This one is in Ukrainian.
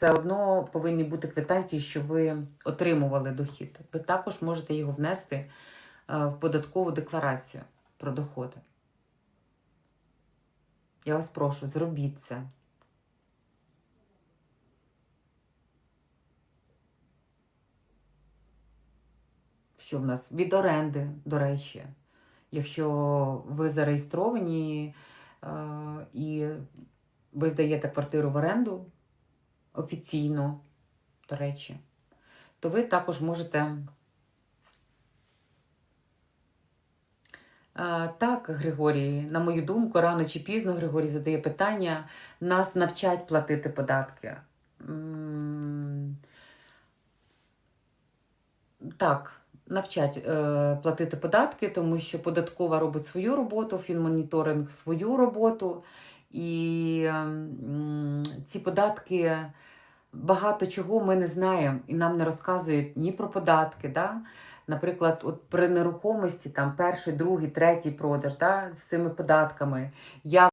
все одно повинні бути квитанції, що ви отримували дохід. Ви також можете його внести е, в податкову декларацію про доходи. Я вас прошу, зробіть це. Що в нас? Від оренди, до речі. Якщо ви зареєстровані е, і ви здаєте квартиру в оренду офіційно, до речі, то ви також можете. Е, Так, Григорій, на мою думку, рано чи пізно Григорій задає питання, нас навчать платити податки. Так, навчать е, платити податки, тому що податкова робить свою роботу, фінмоніторинг свою роботу. І м, ці податки багато чого ми не знаємо і нам не розказують ні про податки. Да? Наприклад, от при нерухомості там перший, другий, третій продаж да, з цими податками. Як